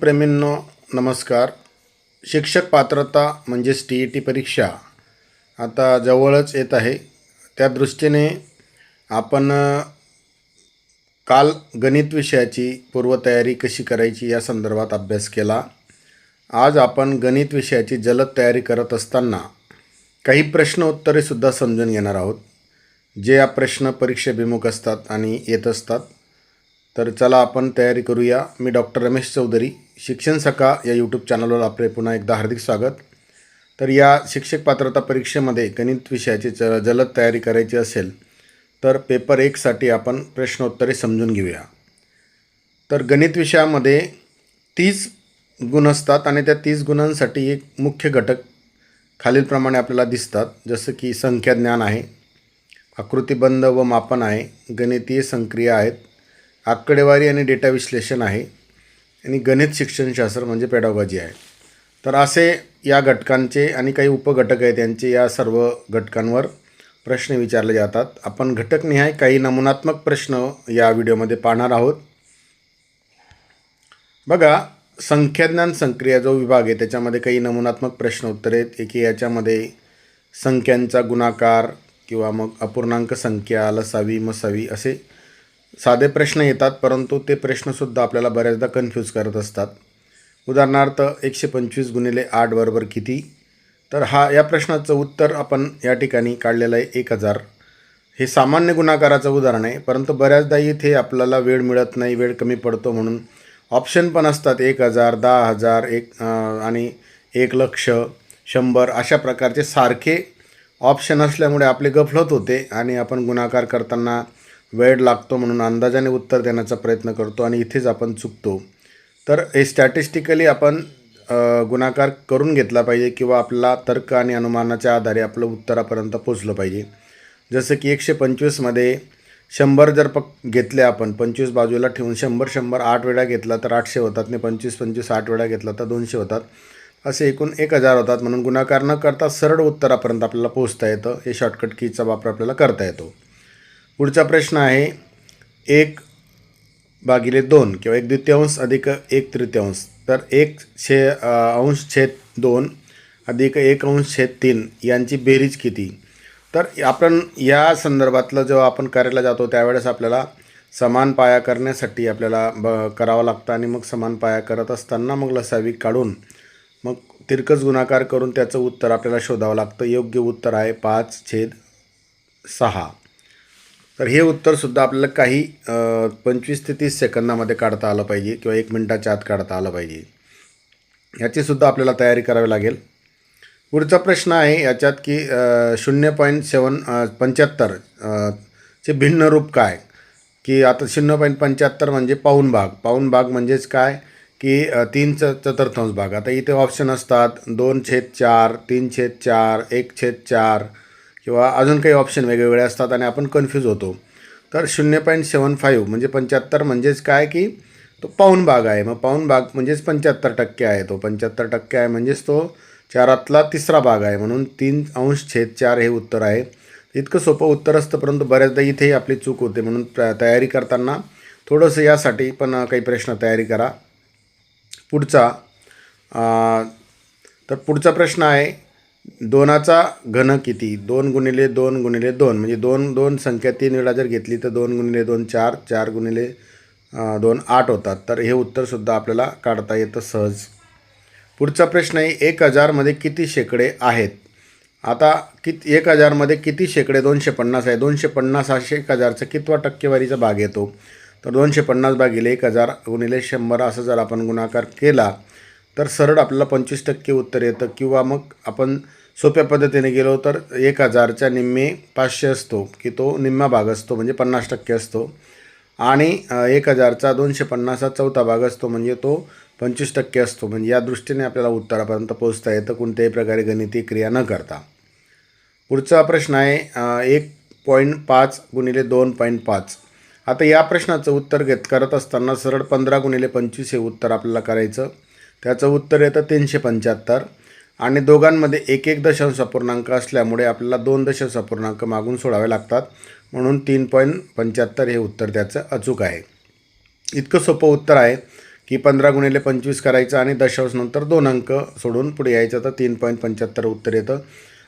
प्रेमींनो नमस्कार. शिक्षक पात्रता म्हणजेच टी ई टी परीक्षा आता जवळच येत आहे. त्या दृष्टीने आपण काल गणित विषयाची पूर्वतयारी कशी करायची या संदर्भात अभ्यास केला. आज आपण गणित विषयाची जलद तयारी करत असताना काही प्रश्न उत्तरेसुद्धा समजून घेणार आहोत जे या प्रश्न परीक्षेभिमुख असतात आणि येत असतात. तर चला आपण तयारी करूया. मी डॉक्टर रमेश चौधरी. शिक्षण सखा या यूट्यूब चॅनलवर आपले पुन्हा एकदा हार्दिक स्वागत. तर या शिक्षक पात्रता परीक्षेमध्ये गणित विषयाची च जलद तयारी करायची असेल तर पेपर एकसाठी आपण प्रश्नोत्तरे समजून घेऊया. तर गणित विषयामध्ये तीस गुण असतात आणि त्या तीस गुणांसाठी एक मुख्य घटक खालीलप्रमाणे आपल्याला दिसतात. जसं की संख्या ज्ञान आहे आकृतिबंध व मापन आहे गणितीय संक्रिया आहेत आकडेवारी आणि डेटा विश्लेषण आहे. आणि गणित शिक्षणशास्त्र म्हणजे पेडॉगॉजी आहे. तर असे या घटकांचे आणि काही उपघटक आहेत त्यांचे या सर्व घटकांवर प्रश्न विचारले जातात. आपण घटकनिहाय काही नमुनात्मक प्रश्न या व्हिडिओमध्ये पाहणार आहोत. बघा संख्याज्ञान संक्रिया जो विभाग आहे त्याच्यामध्ये काही नमुनात्मक प्रश्न उत्तर आहेत. की याच्यामध्ये संख्यांचा गुणाकार किंवा मग अपूर्णांक संख्या लसावी मसावी असे साधे प्रश्न येतात परंतु ते प्रश्नसुद्धा आपल्याला बऱ्याचदा कन्फ्यूज करत असतात. उदाहरणार्थ एकशे पंचवीस गुणिले आठ बरोबर किती? तर हा या प्रश्नाचं उत्तर आपण या ठिकाणी काढलेलं आहे एक हजार. हे सामान्य गुणाकाराचं उदाहरण आहे परंतु बऱ्याचदा इथे आपल्याला वेळ मिळत नाही वेळ कमी पडतो म्हणून. ऑप्शन पण असतात एक हजार दहा हजार एक आणि एक लक्ष शंभर अशा प्रकारचे सारखे ऑप्शन असल्यामुळे आपले गफलत होते आणि आपण गुणाकार करताना वेळ लागतो म्हणून अंदाजाने उत्तर देण्याचा प्रयत्न करतो आणि इथेच आपण चुकतो. तर हे स्टॅटिस्टिकली आपण गुणाकार करून घेतला पाहिजे किंवा आपला तर्क आणि अनुमानाच्या आधारे आपलं उत्तरापर्यंत पोचलं पाहिजे. जसं की एकशे पंचवीसमध्ये शंभर जर पक घेतले आपण पंचवीस बाजूला ठेवून शंभर शंभर आठ वेळा घेतला तर आठशे होतात आणि पंचवीस पंचवीस आठ वेळा घेतला तर दोनशे होतात. असे एकूण एक हजार होतात. म्हणून गुणाकार न करता सरळ उत्तरापर्यंत आपल्याला पोचता येतं. हे शॉर्टकट कीचा वापर आपल्याला करता येतो. पुढचा प्रश्न आहे एक भागिले दोन किंवा एक द्वितीयांश अधिक एक तृतीयांश. तर एक छे अंश छेद दोन अधिक एक अंश छेद तीन यांची बेरीज किती? तर आपण या संदर्भातलं जेव्हा आपण करायला जातो त्यावेळेस आपल्याला समान पाया करण्यासाठी आपल्याला ब करावं लागतं आणि मग समान पाया करत असताना मग लसावी काढून मग तिरकस गुणाकार करून त्याचं उत्तर आपल्याला शोधावं लागतं. योग्य उत्तर आहे पाच छेद सहा. तर हे उत्तरसुद्धा आपल्याला काही पंचवीस ते तीस सेकंदामध्ये काढता आलं पाहिजे किंवा एक मिनटाच्या आत काढता आलं पाहिजे. याचीसुद्धा आपल्याला तयारी करावी लागेल. पुढचा प्रश्न आहे याच्यात की शून्य पॉईंट सेवन पंच्याहत्तर चे भिन्न रूप काय? की आता शून्य पॉईंट पंच्याहत्तर म्हणजे पाऊन भाग. पाऊन भाग म्हणजेच काय? की तीन च चतुर्थांश भाग. आता इथे ऑप्शन असतात दोन छेद चार तीन छेद चार एक छेद चार किंवा अजून काही ऑप्शन वेगवेगळे असतात आणि आपण कन्फ्यूज होतो. तर शून्य पॉईंट सेवन फाईव्ह म्हणजे पंच्याहत्तर म्हणजेच काय की तो पाऊन भाग आहे. मग पाऊन भाग म्हणजेच पंच्याहत्तर टक्के आहे. तो पंच्याहत्तर टक्के आहे म्हणजेच तो चारातला तिसरा भाग आहे. म्हणून तीन अंश छेद चार हे उत्तर आहे. इतकं सोपं उत्तर असतं परंतु बऱ्याचदा इथेही आपली चूक होते. म्हणून तयारी करताना थोडंसं यासाठी पण काही प्रश्न तयारी करा. पुढचा तर पुढचा प्रश्न आहे दोनाचा घन किती? दोन गुणिले दोन गुणिले दोन. म्हणजे दोन दोन संख्या तीन वेळा जर घेतली तर दोन गुणिले दोन चार चार गुणिले दोन आठ होतात. तर हे उत्तरसुद्धा आपल्याला काढता येतं सहज. पुढचा प्रश्न आहे एक हजारमध्ये किती शेकडे आहेत? आता कित एक हजारमध्ये किती शेकडे? दोनशे पन्नास आहे. दोनशे पन्नास हा एक हजारचा कितवा टक्केवारीचा भाग येतो तर दोनशे पन्नास भागिले एक हजार गुणिले शंभर. असं जर आपण गुणाकार केला तर सरळ आपल्याला पंचवीस टक्के उत्तर येतं किंवा मग आपण सोप्या पद्धतीने गेलो तर एक हजारच्या निम्मे पाचशे असतो की तो निम्मा भाग असतो म्हणजे पन्नास टक्के असतो. आणि एक हजारचा दोनशे पन्नासचा चौथा भाग असतो म्हणजे तो पंचवीस टक्के असतो. म्हणजे या दृष्टीने आपल्याला उत्तरापर्यंत पोहोचता येतं कोणत्याही प्रकारे गणिती क्रिया न करता. पुढचा प्रश्न आहे एक पॉईंट पाच गुणिले दोन पॉईंट पाच. आता या प्रश्नाचं उत्तर घेत करत असताना सरळ पंधरा गुणिले पंचवीस हे उत्तर आपल्याला करायचं. त्याचं उत्तर येतं तीनशे पंच्याहत्तर. आणि दोघांमध्ये एक एक दशांश अपूर्णांक असल्यामुळे आपल्याला दोन दशांश अपूर्णांक मागून सोडावे लागतात. म्हणून तीन पॉईंट पंच्याहत्तर हे उत्तर त्याचं अचूक आहे. इतकं सोपं उत्तर आहे की पंधरा गुणिले पंचवीस करायचं आणि दशांश नंतर दोन अंक सोडून पुढे यायचं तर तीन पॉईंट पंच्याहत्तर उत्तर येतं.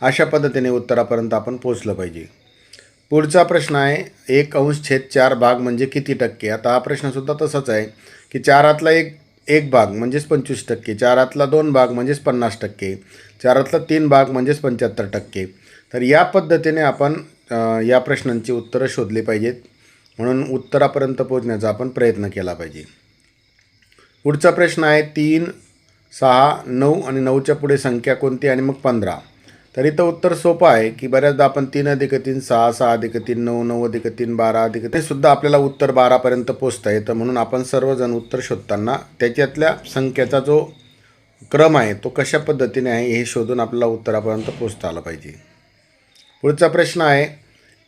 अशा पद्धतीने उत्तरापर्यंत आपण पोचलं पाहिजे. पुढचा प्रश्न आहे एक अंश छेद चार भाग म्हणजे किती टक्के? आता हा प्रश्नसुद्धा तसाच आहे की चारातला एक एक भाग म्हणजेच पंचवीस टक्के चारातला दोन भाग म्हणजेच पन्नास टक्के चारातला तीन भाग म्हणजेच पंच्याहत्तर टक्के. तर या पद्धतीने आपण या प्रश्नांची उत्तरं शोधली पाहिजेत. म्हणून उत्तरापर्यंत पोहोचण्याचा आपण प्रयत्न केला पाहिजे. पुढचा प्रश्न आहे तीन सहा नऊ आणि नऊच्या पुढे संख्या कोणती आणि मग पंधरा? तर इथं उत्तर सोपं आहे की बऱ्याचदा आपण तीन अधिक तीन सहा सहा अधिक तीन नऊ नऊ अधिक तीन बारा अधिक ते सुद्धा आपल्याला उत्तर बारापर्यंत पोचता येतं म्हणून आपण सर्वजण उत्तर शोधताना त्याच्यातल्या संख्येचा जो क्रम आहे तो कशा पद्धतीने आहे हे शोधून आपल्याला उत्तरापर्यंत पोचता आलं पाहिजे. पुढचा प्रश्न आहे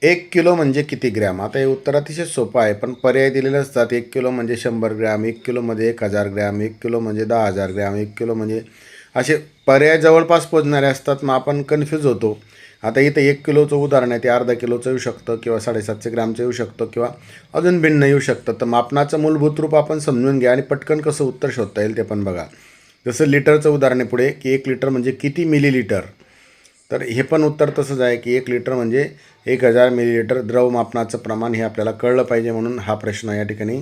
एक किलो म्हणजे किती ग्रॅम? आता हे उत्तर अतिशय सोपं आहे पण पर्याय दिलेले असतात. एक किलो म्हणजे शंभर ग्रॅम एक किलोमध्ये एक हजार ग्रॅम एक किलो म्हणजे दहा हजार ग्रॅम एक किलो म्हणजे असे पर्याय जवळपास पोचणारे असतात मग आपण कन्फ्यूज होतो. आता इथं एक किलोचं उदाहरण आहे ते अर्धा किलोचं येऊ शकतं किंवा साडेसातशे ग्रामचं येऊ शकतं किंवा अजून भिन्न येऊ शकतं. तर मापनाचं मूलभूत रूप आपण समजून घ्या आणि पटकन कसं उत्तर शोधता येईल ते पण बघा. जसं लिटरचं उदाहरण आहे पुढे की एक लिटर म्हणजे किती मिलीलिटर? तर हे पण उत्तर तसंच आहे की एक लिटर म्हणजे एक हजार मिलीलिटर द्रव मापनाचं प्रमाण हे आपल्याला कळलं पाहिजे म्हणून हा प्रश्न या ठिकाणी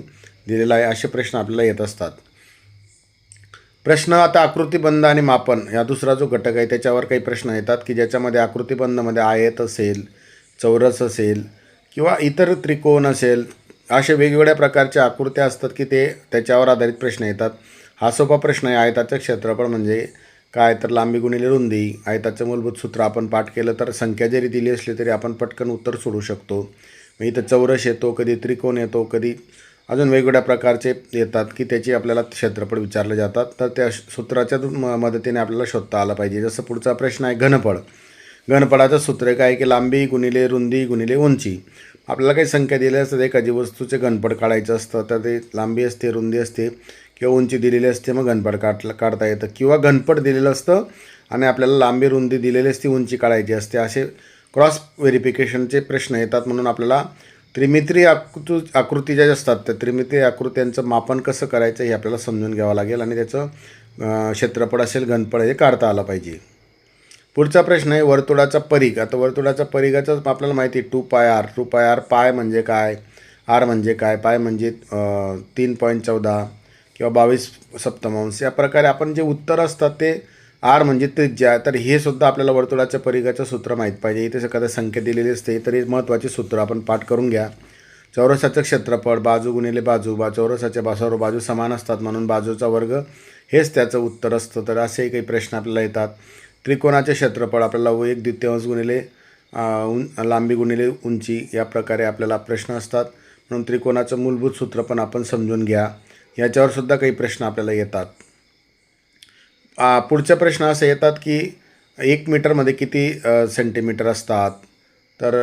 दिलेला आहे. असे प्रश्न आपल्याला येत असतात. प्रश्न आता आकृतीबंध आणि मापन या दुसरा जो घटक आहे त्याच्यावर काही प्रश्न येतात की ज्याच्यामध्ये आकृतीबंधमध्ये आयत असेल चौरस असेल किंवा इतर त्रिकोण असेल असे वेगवेगळ्या प्रकारच्या आकृत्या असतात की ते त्याच्यावर आधारित प्रश्न येतात. हा सोपा प्रश्न आहे आयताचं क्षेत्रफळ म्हणजे काय? तर लांबी गुणिले रुंदी. आयताचं मूलभूत सूत्र आपण पाठ केलं तर संख्या जरी दिली असली तरी आपण पटकन उत्तर सोडू शकतो. मग इथं चौरस येतो कधी त्रिकोण येतो कधी अजून वेगवेगळ्या प्रकारचे येतात की त्याची आपल्याला क्षेत्रफळ विचारले जातात. तर त्या सूत्राच्या म- मदतीने आपल्याला शोधता आलं पाहिजे. जसं पुढचा प्रश्न आहे घनफळ. घनफळाचं सूत्र काय आहे की लांबी गुणिले रुंदी गुणिले उंची. आपल्याला काही संख्या दिल्या असतात. एखादी वस्तूचे घनफळ काढायचं असतं तर ते लांबी असते रुंदी असते किंवा उंची दिलेली असते मग घनफळ काढ काढता येतं. किंवा घनफळ दिलेलं असतं आणि आपल्याला लांबी रुंदी दिलेली असते उंची काढायची असते. असे क्रॉस व्हेरिफिकेशनचे प्रश्न येतात म्हणून आपल्याला त्रिमित्री आकृ आकृती ज्या असतात त्या त्रिमित्री आकृत्यांचं मापन कसं करायचं हे आपल्याला समजून घ्यावं लागेल आणि त्याचं क्षेत्रफळ असेल घनफळ हे काढता आलं पाहिजे. पुढचा प्रश्न आहे वर्तुळाचा परीघ. आता वर्तुळाचा परीघाचं आपल्याला माहिती आहे टू पाय आर. टू पाय आर पाय म्हणजे काय? आर म्हणजे काय? पाय म्हणजे तीन पॉईंट चौदा किंवा बावीस सप्तमांश. या प्रकारे आपण जे उत्तर असतात ते आर म्हणजे त्रिज्या तर हे सुद्धा आपल्याला वर्तुळाच्या परिघाचं सूत्र माहीत पाहिजे. इथे सकाळ संख्या दिलेली असते तरी महत्त्वाचे सूत्र आपण पाठ करून घ्या. चौरसाचं क्षेत्रफळ बाजू गुणिले बाजू बा चौरसाच्या बाजूवर बाजू समान असतात म्हणून बाजूचा वर्ग हेच त्याचं उत्तर असतं. तर असेही काही प्रश्न आपल्याला येतात. त्रिकोणाचे क्षेत्रफळ आपल्याला एक द्वितीयांश गुणिले उं लांबी गुणिले उंची या प्रकारे आपल्याला प्रश्न असतात. म्हणून त्रिकोणाचं मूलभूत सूत्र पण आपण समजून घ्या. याच्यावर सुद्धा काही प्रश्न आपल्याला येतात. पुढचे प्रश्न असे येतात की एक मीटरमध्ये किती सेंटीमीटर असतात? तर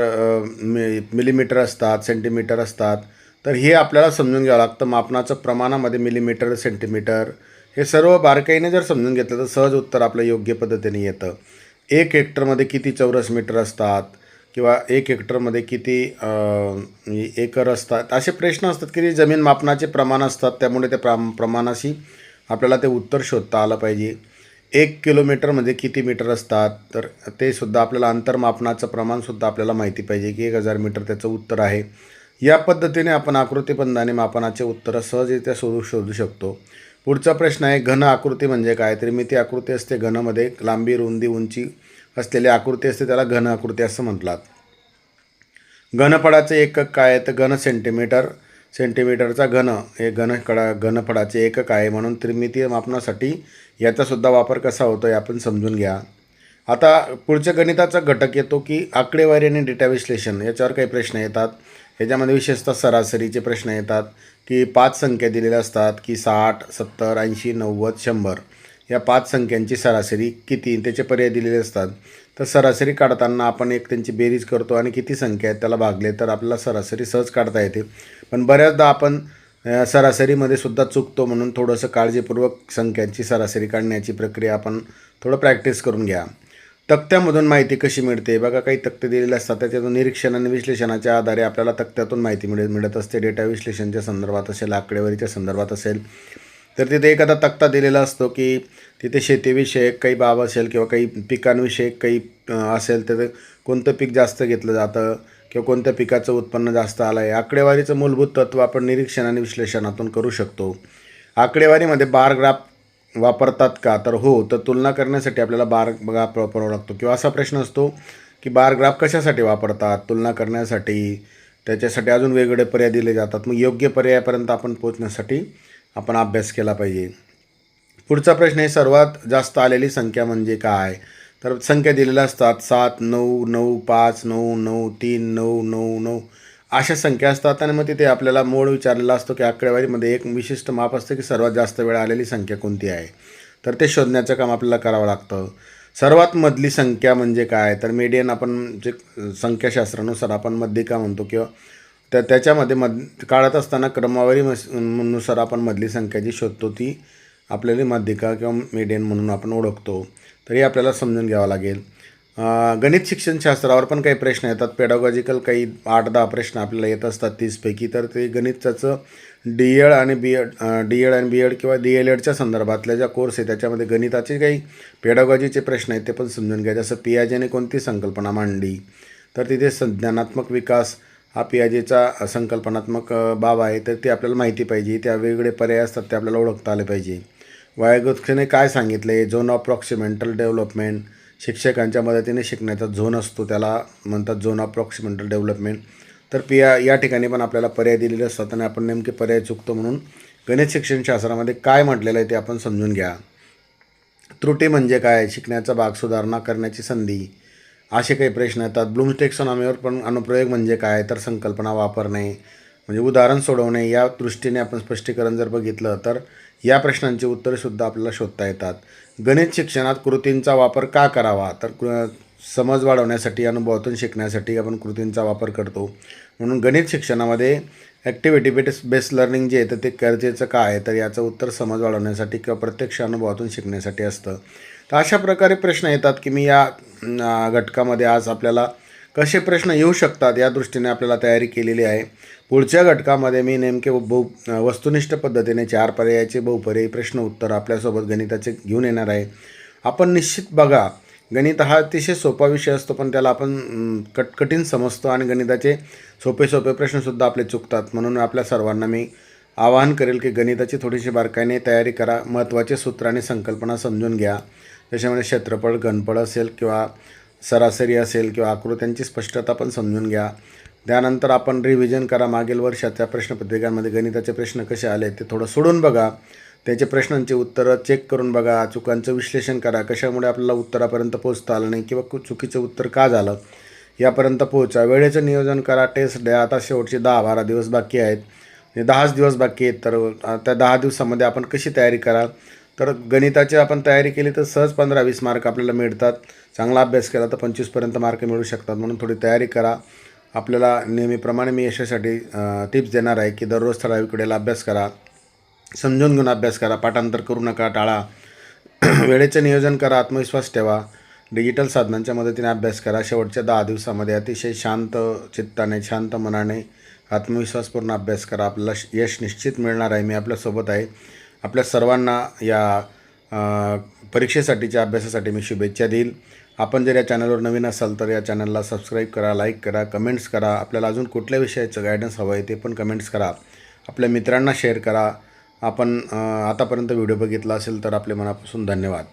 मि मिलीमीटर असतात सेंटीमीटर असतात. तर हे आपल्याला समजून घ्यावं लागतं. मापनाचं प्रमाणामध्ये मिलीमीटर सेंटीमीटर हे सर्व बारकाईने जर समजून घेतलं तर सहज उत्तर आपलं योग्य पद्धतीने येतं. एक हेक्टरमध्ये किती चौरस मीटर असतात? किंवा एक हेक्टरमध्ये किती एकर असतात? असे प्रश्न असतात की जमीन मापनाचे प्रमाण असतात त्यामुळे त्या प्रा प्रमाणाशी आपल्याला ते उत्तर शोधता आलं पाहिजे. एक किलोमीटरमध्ये म्हणजे किती मीटर असतात? तर ते सुद्धा आपल्याला अंतरमापनाचं प्रमाणसुद्धा आपल्याला माहिती पाहिजे की एक हजार मीटर त्याचं उत्तर आहे. या पद्धतीने आपण आकृतीबंधाने मापनाचे उत्तरं सहजरित्या शोधू शोधू शकतो. पुढचा प्रश्न आहे घन आकृती म्हणजे काय? त्रिमिती आकृती असते घनमध्ये लांबी रुंदी उंची असलेली आकृती असते त्याला घन आकृती असं म्हटलात. घनफळाचे एकक काय आहे? तर घन सेंटीमीटर. सेंटीमीटरचा घन हे घनकडा घनफळाचे एकक आहे म्हणून त्रिमितीय मापनासाठी याचासुद्धा वापर कसा होतो हे आपण समजून घ्या. आता पुढच्या गणिताचा घटक येतो की आकडेवारी आणि डेटा विश्लेषण याच्यावर काही प्रश्न येतात. ह्याच्यामध्ये विशेषतः सरासरीचे प्रश्न येतात की पाच संख्या दिलेल्या असतात की साठ सत्तर ऐंशी नव्वद शंभर. या पाच संख्यांची सरासरी किती? त्याचे पर्याय दिलेले असतात. तर सरासरी काढताना आपण एक त्यांची बेरीज करतो आणि किती संख्या आहेत त्याला भागले तर आपल्याला सरासरी सहज काढता येते. पण बऱ्याचदा आपण सरासरीमध्ये सुद्धा चुकतो म्हणून थोडंसं काळजीपूर्वक संख्यांची सरासरी काढण्याची प्रक्रिया आपण थोडं प्रॅक्टिस करून घ्या. तक्त्यामधून माहिती कशी मिळते? बघा काही तक्ते दिलेले असतात. त्याच्यातून निरीक्षण आणि विश्लेषणाच्या आधारे आपल्याला तक्त्यातून माहिती मिळत मिळत असते. डेटा विश्लेषणच्या संदर्भात असेल आकडेवारीच्या संदर्भात असेल तर तिथे एखादा तक्ता दिलेला असतो की तिथे शेतीविषयक काही बाब असेल किंवा काही पिकांविषयक काही असेल तर कोणतं पीक जास्त घेतलं जातं किंवा कोणत्या पिकाचं उत्पन्न जास्त आलं आहे आकडेवारीचं मूलभूत तत्त्व आपण निरीक्षण आणि विश्लेषणातून करू शकतो. आकडेवारीमध्ये बार ग्राफ वापरतात का? तर हो तर तुलना करण्यासाठी आपल्याला बार ग्राफ वापरावा लागतो. किंवा असा प्रश्न असतो की बार ग्राफ कशासाठी वापरतात? तुलना करण्यासाठी त्याच्यासाठी अजून वेगवेगळे पर्याय दिले जातात. मग योग्य पर्यायापर्यंत आपण पोहोचण्यासाठी आपण अभ्यास केला पाहिजे. पुढचा प्रश्न आहे सर्वात जास्त आलेली संख्या म्हणजे काय? तर संख्या दिलेल्या असतात सात नऊ नऊ पाच नऊ नऊ तीन नऊ नऊ नऊ. अशा संख्या असतात आणि मग तिथे आपल्याला मोड विचारलेला असतो की आकडेवारीमध्ये एक विशिष्ट माप असतं की सर्वात जास्त वेळ आलेली संख्या कोणती आहे? तर ते शोधण्याचं काम आपल्याला करावं लागतं. सर्वात मधली संख्या म्हणजे काय? तर मीडियन आपण जे संख्याशास्त्रानुसार आपण मध्यिका म्हणतो किंवा त्या त्याच्यामध्ये मध काढत असताना क्रमवारी नुसार आपण मधली संख्या जी शोधतो ती आपल्याला माध्यिका किंवा मीडियन म्हणून आपण ओळखतो. तर हे आपल्याला समजून घ्यावं लागेल. गणित शिक्षणशास्त्रावर पण काही प्रश्न येतात. पेडॉगॉजिकल काही आठ दहा प्रश्न आपल्याला येत असतात तीसपैकी. तर ते गणिताचं डी एड आणि बी एड डी एड आणि बी एड किंवा डी एल एडच्या संदर्भातल्या ज्या कोर्स आहे त्याच्यामध्ये गणिताचे काही पेडॉगॉजीचे प्रश्न आहेत ते पण समजून घ्या. जसं पियाजेने कोणती संकल्पना मांडली तर तिथे संज्ञानात्मक विकास हा पियाजेचा संकल्पनात्मक बाब आहे तर ते आपल्याला माहिती पाहिजे. त्या वेगवेगळे पर्याय असतात ते आपल्याला ओळखता आले पाहिजे. वायगोत्सने काय सांगितले? Zone of proximal development. शिक्षकांच्या मदतीने शिकण्याचा झोन असतो त्याला म्हणतात झोन ऑफ प्रॉक्सिमेंटल डेव्हलपमेंट. तर पिया या ठिकाणी पण आपल्याला पर्याय दिलेले असतात आणि आपण नेमके पर्याय चुकतो म्हणून गणित शिक्षणशास्त्रामध्ये काय म्हटलेलं आहे ते आपण समजून घ्या. त्रुटी म्हणजे काय? शिकण्याचा भाग सुधारणा करण्याची संधी. असे काही प्रश्न येतात. ब्लूम टेक्सॉनॉमीवर पण अनुप्रयोग म्हणजे काय? तर संकल्पना वापरणे म्हणजे उदाहरण सोडवणे या दृष्टीने आपण स्पष्टीकरण जर बघितलं तर या प्रश्नांची उत्तरेसुद्धा आपल्याला शोधता येतात. गणित शिक्षणात कृतींचा वापर का करावा? तर कृ- समज वाढवण्यासाठी अनुभवातून शिकण्यासाठी आपण कृतींचा वापर करतो. म्हणून गणित शिक्षणामध्ये ॲक्टिव्हिटी बेस बेस्ड लर्निंग जे आहे तर ते गरजेचं काय आहे? तर याचं उत्तर समज वाढवण्यासाठी किंवा प्रत्यक्ष अनुभवातून शिकण्यासाठी असतं. तर अशा प्रकारे प्रश्न येतात की मी या घटकामध्ये आज आपल्याला कसे प्रश्न येऊ शकतात या दृष्टीने आपल्याला तयारी केलेली आहे. पुढच्या घटकामध्ये मी नेमके बहु वस्तुनिष्ठ पद्धतीने चार पर्यायाचे बहुपर्यायी प्रश्न उत्तर आपल्यासोबत गणिताचे घेऊन येणार आहे. आपण निश्चित बघा गणित हा अतिशय सोपा विषय असतो पण त्याला आपण कटकठीण समजतो आणि गणिताचे सोपे सोपे प्रश्नसुद्धा आपले चुकतात. म्हणून आपल्या सर्वांना मी आवाहन करेल की गणिताची थोडीशी बारकाईने तयारी करा महत्त्वाचे सूत्र आणि संकल्पना समजून घ्या. त्याच्यामध्ये क्षेत्रफळ घनफळ असेल किंवा सरासरी असेल किंवा आकृत्यांची स्पष्टता पण समजून घ्या. त्यानंतर आपण रिव्हिजन करा. मागील वर्षाच्या प्रश्नपत्रिकांमध्ये गणिताचे प्रश्न कसे आले ते थोडं सोडून बघा. त्याचे प्रश्नांची उत्तरं चेक करून बघा. चुकांचं विश्लेषण करा. कशामुळे आपल्याला उत्तरापर्यंत पोहोचता आलं नाही किंवा कु- चुकीचं उत्तर का झालं यापर्यंत पोहोचा. वेळेचं नियोजन करा. टेस्ट द्या. आता शेवटचे दहा बारा दिवस बाकी आहेत. म्हणजे दहाच दिवस बाकी आहेत. तर त्या दहा दिवसामध्ये आपण कशी तयारी करा तर गणिताची आपण तयारी केली तर सहज पंधरा वीस मार्क आपल्याला मिळतात. चांगला अभ्यास केला तर पंचवीसपर्यंत मार्क मिळू शकतात. म्हणून थोडी तयारी करा. आपल्याला नेहमीप्रमाणे मी यशासाठी टिप्स देणार आहे की दररोज ठराविक वेळेला अभ्यास करा. समजून घेऊन अभ्यास करा पाठांतर करू नका टाळा. वेळेचे नियोजन करा आत्मविश्वास ठेवा. डिजिटल साधनांच्या मदतीने अभ्यास करा. शेवटच्या दहा दिवसामध्ये अतिशय शांत चित्ताने शांत मनाने आत्मविश्वासपूर्ण अभ्यास करा. आपल्याला यश निश्चित मिळणार आहे. मी आपल्यासोबत आहे. आपल्या सर्वांना या परीक्षेसाठीच्या अभ्यासासाठी मी शुभेच्छा देईल. आपण जर या चॅनलवर नवीन असाल तर या चॅनलला सबस्क्राईब करा लाईक करा कमेंट्स करा. आपल्याला अजून कुठल्या विषयाचं गायडन्स हवं आहे ते पण कमेंट्स करा. आपल्या मित्रांना शेअर करा. आपण आतापर्यंत व्हिडिओ बघितला असेल तर आपले मनापासून धन्यवाद.